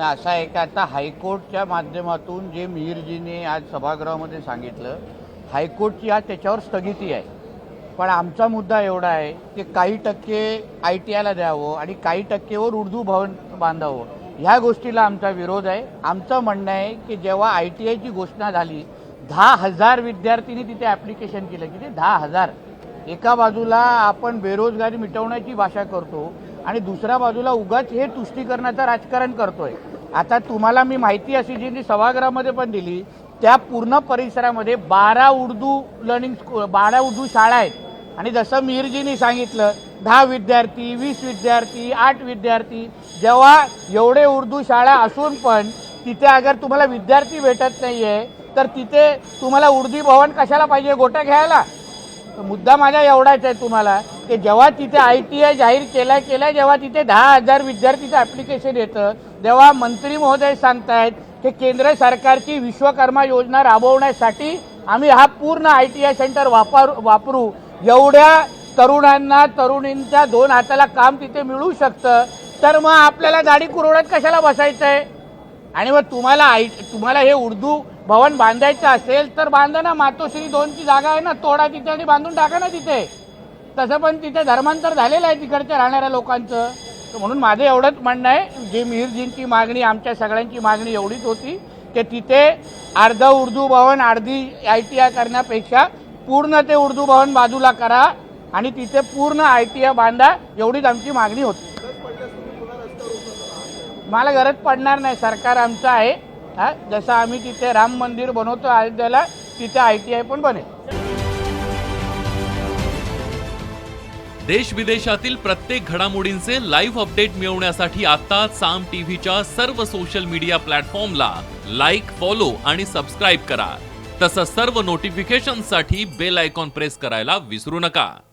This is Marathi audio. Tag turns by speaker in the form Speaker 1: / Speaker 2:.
Speaker 1: नाही असं आहे की आता हायकोर्टच्या माध्यमातून जे मिहिरजीने आज सभागृहामध्ये सांगितलं हायकोर्टची आज त्याच्यावर स्थगिती आहे. पण आमचा मुद्दा एवढा आहे की काही टक्के आय टी आयला द्यावं आणि काही टक्केवर उर्दू भवन बांधावं ह्या गोष्टीला आमचा विरोध आहे. आमचं म्हणणं आहे की जेव्हा आय टी आयची घोषणा झाली दहा हजार विद्यार्थ्यांनी तिथे ॲप्लिकेशन केलं. किती? दहा हजार. एका बाजूला आपण बेरोजगारी मिटवण्याची भाषा करतो आणि दुसऱ्या बाजूला उगाच हे तुष्टीकरणाचं राजकारण करतोय. आता तुम्हाला मी माहिती अशी जी मी सभागृहामध्ये पण दिली त्या पूर्ण परिसरामध्ये बारा उर्दू लर्निंग स्कूल बारा उर्दू शाळा आहेत. आणि जसं मिरजीनी सांगितलं दहा विद्यार्थी वीस विद्यार्थी आठ विद्यार्थी जेव्हा एवढे उर्दू शाळा असून पण तिथे अगर तुम्हाला विद्यार्थी भेटत नाही आहे तर तिथे तुम्हाला उर्दू भवन कशाला पाहिजे? गोट्या घ्यायला. मुद्दा माझा एवढाच आहे तुम्हाला की जेव्हा तिथे आय टी आय जाहीर केला केला जेव्हा तिथे दहा हजार विद्यार्थीचं ॲप्लिकेशन येतं तेव्हा मंत्री महोदय सांगतायत की केंद्र सरकारची विश्वकर्मा योजना राबवण्यासाठी आम्ही हा पूर्ण आय टी आय सेंटर वापर वापरू. एवढ्या तरुणांना तरुणींच्या दोन हाताला काम तिथे मिळू शकतं. तर मग आपल्याला गाडी कुरवड्यात कशाला बसायचं आहे आणि मग तुम्हाला आय तुम्हाला हे उर्दू भवन बांधायचं असेल तर बांधा ना मातोश्री दोनची जागा आहे ना तोडा तिथे आणि बांधून टाका ना तिथे. तसं पण तिथे धर्मांतर झालेलं आहे तिकडच्या राहणाऱ्या लोकांचं. म्हणून माझं एवढंच म्हणणं आहे जे मिहिरजींची मागणी आमच्या सगळ्यांची मागणी एवढीच होती की तिथे अर्ध उर्दू भवन अर्धी आय टी आय करण्यापेक्षा पूर्ण ते उर्दू भवन बाजूला करा आणि तिथे पूर्ण आय टी आय बांधा एवढीच आमची मागणी होती. मला गरज पडणार नाही. सरकार आमचं आहे. हा? जसं आम्ही तिथे राम मंदिर बनवतो अयोध्येला तिथे आय टी आय पण बनेल.
Speaker 2: देश विदेशातील प्रत्येक घडामोडींचे लाईव्ह अपडेट मिळवण्यासाठी आता साम टीव्हीच्या सर्व सोशल मीडिया प्लॅटफॉर्मला लाईक फॉलो आणि सबस्क्राईब करा. तसंच सर्व नोटिफिकेशनसाठी बेल आयकॉन प्रेस करायला विसरू नका.